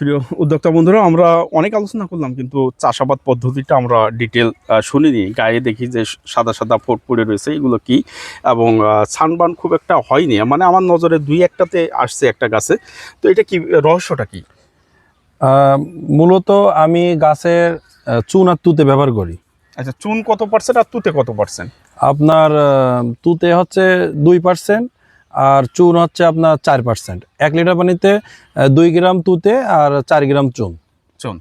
প্রিয় উদ্যোক্তা বন্ধুরা আমরা অনেক আলোচনা করলাম কিন্তু চাষাবাদ পদ্ধতিটা আমরা ডিটেল শুনিনি। গায়ে দেখি যে সাদা সাদা ফোট পড়ে রয়েছে এগুলো কি? এবং আহ, ছানবান খুব একটা হয়নি। মানে আমার নজরে দুই একটাতে আসছে একটা গাছে। তো এটা কি রহস্যটা কি? মূলত আমি গাছের চুন আর তুতে ব্যবহার করি। আচ্ছা চুন কত পার্সেন্ট আর তুতে কত পার্সেন্ট আপনার তুতে হচ্ছে দুই পার্সেন্ট আর চুন হচ্ছে আপনার চার পার্সেন্ট এক লিটার পানিতে দুই গ্রাম তুতে আর চার গ্রাম চুন। চুন।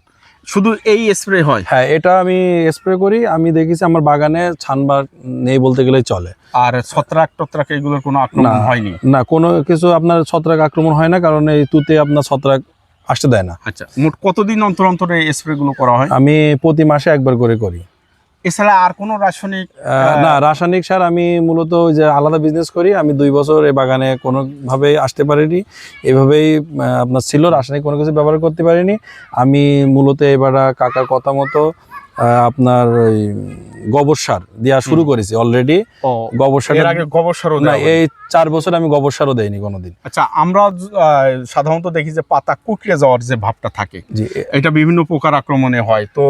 শুধু এই স্প্রে হয়? হ্যাঁ এটা আমি স্প্রে করি। আমি দেখেছি আমার বাগানে ছানবার নেই বলতে গেলেই চলে। আর ছত্রাক টত্রাক এগুলোর কোনো আক্রমণ হয়নি? না কোনো কিছু আপনার ছত্রাক আক্রমণ হয় না কারণ এই তুতে আপনার ছত্রাক আসতে দেয় না। আচ্ছা মোট কতদিন অন্তর অন্তর এই স্প্রেগুলো করা হয়? আমি প্রতি মাসে একবার করে করি। এছাড়া আর কোনো রাসায়নিক না রাসায়নিক সার আমি মূলত ওই যে আলাদা বিজনেস করি। আমি দুই বছর এই বাগানে কোনোভাবেই আসতে পারিনি। এভাবেই আপনার ছিল রাসায়নিক কোনো কিছু ব্যবহার করতে পারিনি। আমি মূলত এবার কাকার কথা মতো আপনার ওই গোবর সার দেওয়া শুরু করেছি অলরেডি গোবর সার আগে গোবর সারও না এই চার বছর আমি গোবর সারও দেইনি কোনোদিন। আচ্ছা আমরা সাধারণত দেখি যে পাতা কুকড়ে যাওয়ার যে ভাবটা থাকে এটা বিভিন্ন পোকার আক্রমণে হয়। তো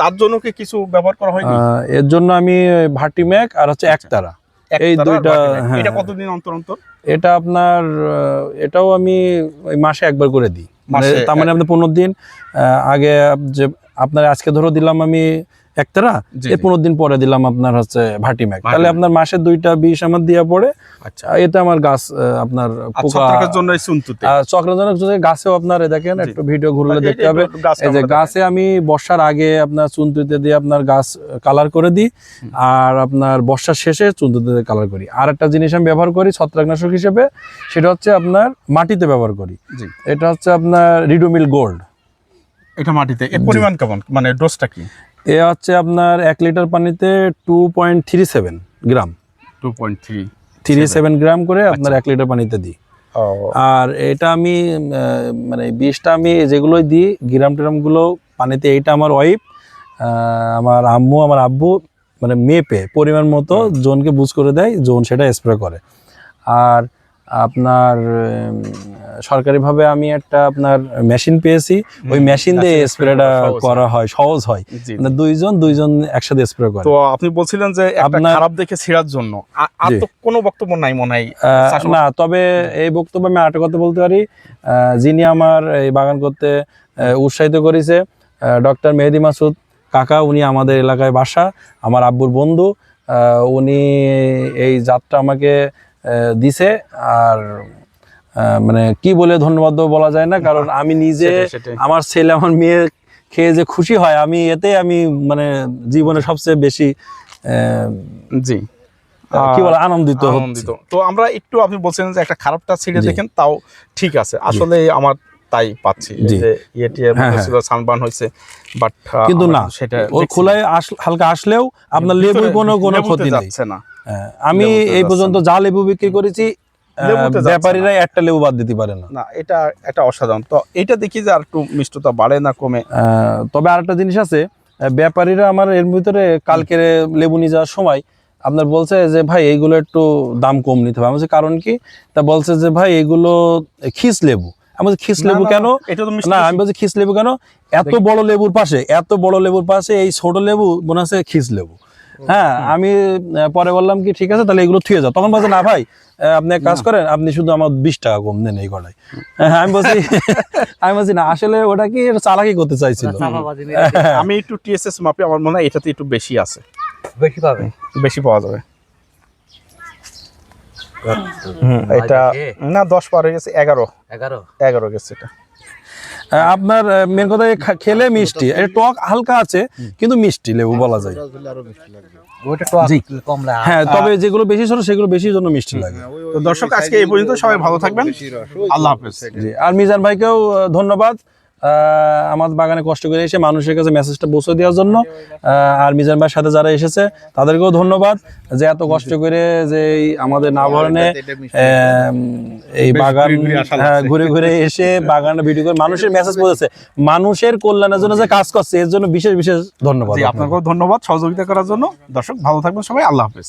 তার জন্য কি কিছু ব্যবহার করা আহ, এর জন্য আমি ভাটি ম্যাক আর হচ্ছে একতারা। এই দুইটা। হ্যাঁ, এটা হ্যাঁ। কতদিন অন্তর অন্তর? এটা আপনার এটাও আমি ওই মাসে একবার করে দিই। মানে তার মানে আপনার পনেরো দিন আগে যে আপনার আজকে ধরো দিলাম আমি একতারা জি। পনেরো দিন পরে দিলাম আপনার হচ্ছে ভাটি ম্যাক তাহলে আপনার মাসে দুইটা বিষ আমার দেওয়া পড়ে আচ্ছা। এতে আমার গাছ আপনার পোকা জন্য চক্রজনক গাছেও আপনার দেখেন একটু ভিডিও ঘুরলে দেখতে হবে। এই যে গাছে আমি বর্ষার আগে আপনার চুনতুতে দিয়ে আপনার গাছ কালার করে দিই আর আপনার বর্ষার শেষে চুনতুতে দিয়ে কালার করি। আর একটা জিনিস আমি ব্যবহার করি ছত্রাকনাশক হিসেবে সেটা হচ্ছে আপনার মাটিতে ব্যবহার করি। এটা হচ্ছে আপনার রিডোমিল গোল্ড এটা মাটিতে এর পরিমাণ কেমন? মানে ডোজটা কি? এ হচ্ছে আপনার এক লিটার পানিতে two point three seven gram. Two point three three seven gram করে আপনার এক লিটার পানিতে দিই। আর এটা আমি মানে বিষটা আমি যেগুলোই দিই গ্রাম টেরামগুলো পানিতে এইটা আমার ওয়াইফ আমার আম্মু আমার আব্বু মানে মেপে পরিমাণ মতো জোনকে বুঝ করে দেয় জোন সেটা স্প্রে করে। আর আপনার সরকারিভাবে আমি একটা আপনার মেশিন পেয়েছি। ওই মেশিন দিয়ে স্প্রেটা করা হয় সহজ হয়। মানে দুইজন দুইজন একসাথে স্প্রে করে। তো আপনি বলছিলেন যে একটা আপনার- খারাপ দেখে ছেঁড়ার জন্য। আর তো কোনো বক্তব্য নাই মনে হয়। না তবে এই বক্তব্য আমি আরেকটা কথা বলতে পারি। আহ, যিনি আমার এই বাগান করতে উৎসাহিত করেছে ডক্টর মেহেদি মাসুদ কাকা উনি আমাদের এলাকায় বাসা আমার আব্বুর বন্ধু। আহ, উনি এই জাতটা আমাকে দিছে। আর মানে কি বলে ধন্যবাদ বলা যায় না কারণ আমি নিজে। আমার ছেলে আমার মেয়ে খেয়ে যে খুশি হয় আমি এতে আমি মানে জীবনে সবচেয়ে বেশি জি। কি বলে আনন্দিত আনন্দিত। তো আমরা একটু আপনি বলছিলেন যে একটা খারাপটা ছিঁড়ে দেখেন তাও ঠিক আছে। আসলে আমার তাই পাচ্ছি। যে হ্যাঁ, ছিল সানবার্ন হয়েছে বাট কিন্তু না সেটা খোলায় হালকা আসলেও আপনার লেবুর কোনো কোনো ক্ষতি নেই। যাচ্ছে না। হ্যাঁ, আমি এই পর্যন্ত যা লেবু বিক্রি করেছি ব্যাপারীরা একটা লেবু বাদ দিতে পারে না। না এটা একটা অসাধারণ। তো এটা দেখি যে আর একটু মিষ্টতা বাড়ে না কমে। তবে আরেকটা জিনিস আছে ব্যাপারীরা আমার এর ভিতরে কালকে লেবু নিয়ে যাওয়ার সময় আপনার বলছে যে ভাই এইগুলো একটু দাম কম নিতে হবে। আমি কারণ কি? তা বলছে যে ভাই এগুলো খিস লেবু। আমি বলছি খিস লেবু কেন? এটা তো না আমি বলছি খিস লেবু কেন? এত বড় লেবুর পাশে এত বড় লেবুর পাশে এই ছোট লেবু মনে আছে খিস লেবু। হ্যাঁ আমি পরে বললাম কি ঠিক আছে তাহলে এগুলো থুয়ে যাও। তখন বলছে না ভাই আপনি এক কাজ করেন আপনি শুধু আমার বিশ টাকা কম দেন এই কটায় হ্যাঁ, আমি বলছি আমি বলছি না আসলে ওটা কি চালাকি করতে চাইছিল? আমি একটু টিএসএস মাপি আমার মনে হয় এটাতে একটু বেশি আছে। বেশি পাবে? বেশি পাওয়া যাবে। এটা না দশ পার হয়ে গেছে এগারো। এগারো? এগারো গেছে এটা। আপনার মেন কথা খেলে মিষ্টি। এটা টক হালকা আছে কিন্তু মিষ্টি লেবু বলা যায়। ওইটা তো জি। কম লাগে। হ্যাঁ তবে যেগুলো বেশি ছোট সেগুলো বেশি জন্য মিষ্টি লাগে। তো দর্শক আজকে এই পর্যন্ত সবাই ভালো থাকবেন। আল্লাহ হাফেজ। জি আর মিজান ভাইকেও ধন্যবাদ। আমার বাগানে কষ্ট করে এসে মানুষের কাছে মেসেজটা পৌঁছে দেওয়ার জন্য আর মিজান ভাইয়ের সাথে যারা এসেছে তাদেরকেও ধন্যবাদ যে এত কষ্ট করে যে এই আমাদের নাভরণে এই বাগান ঘুরে ঘুরে আসা হ্যাঁ। ঘুরে ঘুরে এসে বাগানে ভিডিও করে মানুষের মেসেজ পৌঁছেছে। মানুষের কল্যাণের জন্য যে কাজ করছে এর জন্য বিশেষ বিশেষ ধন্যবাদ আপনাকেও ধন্যবাদ সহযোগিতা করার জন্য। দর্শক ভালো থাকবেন সবাই। আল্লাহ হাফেজ।